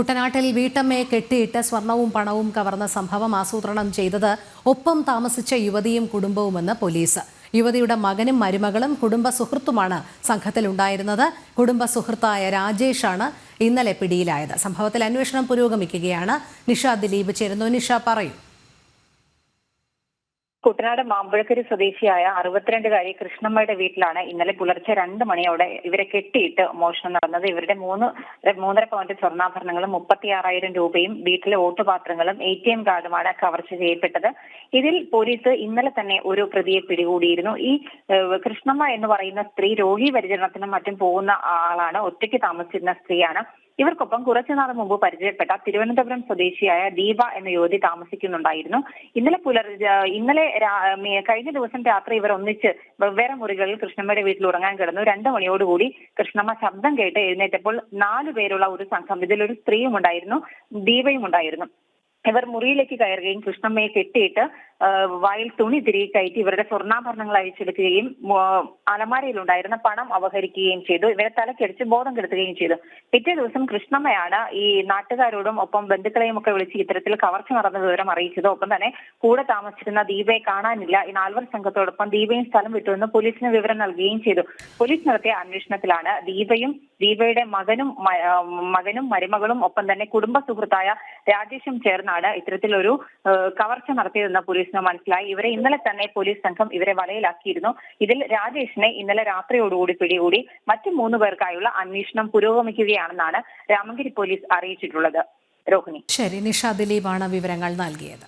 കുട്ടനാട്ടിൽ വീട്ടമ്മയെ കെട്ടിയിട്ട് സ്വർണവും പണവും കവർന്ന സംഭവം ആസൂത്രണം ചെയ്തത് ഒപ്പം താമസിച്ച യുവതിയും കുടുംബവുമെന്ന് പോലീസ്. യുവതിയുടെ മകനും മരുമകളും കുടുംബ സുഹൃത്തുമാണ് സംഘത്തിലുണ്ടായിരുന്നത്. കുടുംബ സുഹൃത്തായ രാജേഷാണ് ഇന്നലെ പിടിയിലായത്. സംഭവത്തിൽ അന്വേഷണം പുരോഗമിക്കുകയാണ്. നിഷ ദിലീപ് ചേരുന്നു. നിഷ പറയൂ. കുട്ടനാട് മാമ്പഴക്കരി സ്വദേശിയായ അറുപത്തിരണ്ടുകാരി കൃഷ്ണമ്മയുടെ വീട്ടിലാണ് ഇന്നലെ പുലർച്ചെ രണ്ട് മണിയോടെ ഇവരെ കെട്ടിയിട്ട് മോഷണം നടന്നത്. ഇവരുടെ മൂന്ന് മൂന്നര പവന്റെ സ്വർണാഭരണങ്ങളും മുപ്പത്തിയാറായിരം രൂപയും വീട്ടിലെ വോട്ടുപാത്രങ്ങളും എ ടി എം കാർഡുമാണ് കവർച്ച ചെയ്യപ്പെട്ടത്. ഇതിൽ പോലീസ് ഇന്നലെ തന്നെ ഒരു പ്രതിയെ പിടികൂടിയിരുന്നു. ഈ കൃഷ്ണമ്മ എന്ന് പറയുന്ന സ്ത്രീ രോഗി പരിചരണത്തിനും മറ്റും പോകുന്ന ആളാണ്. ഒറ്റയ്ക്ക് താമസിച്ചിരുന്ന സ്ത്രീയാണ്. ഇവർക്കൊപ്പം കുറച്ചുനാൾ മുമ്പ് പരിചയപ്പെട്ട തിരുവനന്തപുരം സ്വദേശിയായ ദീപ എന്ന യുവതി താമസിക്കുന്നുണ്ടായിരുന്നു. ഇന്നലെ പുലർ ഇന്നലെ കഴിഞ്ഞ ദിവസം രാത്രി ഇവർ ഒന്നിച്ച് വെവ്വേറെ മുറികളിൽ കൃഷ്ണമ്മയുടെ വീട്ടിൽ ഉറങ്ങാൻ കിടന്നു. രണ്ടു മണിയോടുകൂടി കൃഷ്ണമ്മ ശബ്ദം കേട്ട് എഴുന്നേറ്റപ്പോൾ നാലു പേരുള്ള ഒരു സംഘം ഇതിലൊരു സ്ത്രീയും ഉണ്ടായിരുന്നു ദീപയും ഉണ്ടായിരുന്നു. ഇവർ മുറിയിലേക്ക് കയറുകയും കൃഷ്ണമ്മയെ കെട്ടിയിട്ട് വായിൽ തുണി തിരികെ കയറ്റി ഇവരുടെ സ്വർണാഭരണങ്ങൾ അഴിച്ചെടുക്കുകയും അലമാരയിലുണ്ടായിരുന്ന പണം അപഹരിക്കുകയും ചെയ്തു. ഇവരെ തലക്കടിച്ച് ബോധം കെടുത്തുകയും ചെയ്തു. പിറ്റേ ദിവസം കൃഷ്ണമ്മയാണ് ഈ നാട്ടുകാരോടും ഒപ്പം ബന്ധുക്കളെയും ഒക്കെ വിളിച്ച് ഇത്തരത്തിൽ കവർച്ച നടന്ന വിവരം അറിയിച്ചത്. ഒപ്പം തന്നെ കൂടെ താമസിച്ചിരുന്ന ദീപയെ കാണാനില്ല. ഈ നാൽവർ സംഘത്തോടൊപ്പം ദീപയും സ്ഥലം വിട്ടുവെന്ന് പോലീസിന് വിവരം നൽകുകയും ചെയ്തു. പോലീസ് നടത്തിയ അന്വേഷണത്തിലാണ് ദീപയും ദീപയുടെ മകനും മകനും മരുമകളും ഒപ്പം തന്നെ കുടുംബ സുഹൃത്തായ രാജേഷും ചേർന്നാണ് ഇത്തരത്തിലൊരു കവർച്ച നടത്തിയതെന്ന് പോലീസിന് മനസ്സിലായി. ഇവരെ ഇന്നലെ തന്നെ പോലീസ് സംഘം ഇവരെ വലയിലാക്കിയിരുന്നു. ഇതിൽ രാജേഷിനെ ഇന്നലെ രാത്രിയോടുകൂടി പിടികൂടി മറ്റു മൂന്ന് പേർക്കായുള്ള അന്വേഷണം പുരോഗമിക്കുകയാണെന്നാണ് രാമഗിരി പോലീസ് അറിയിച്ചിട്ടുള്ളത്. രോഹിണി. ശരി നിഷ ദിലീപാണ് വിവരങ്ങൾ നൽകിയത്.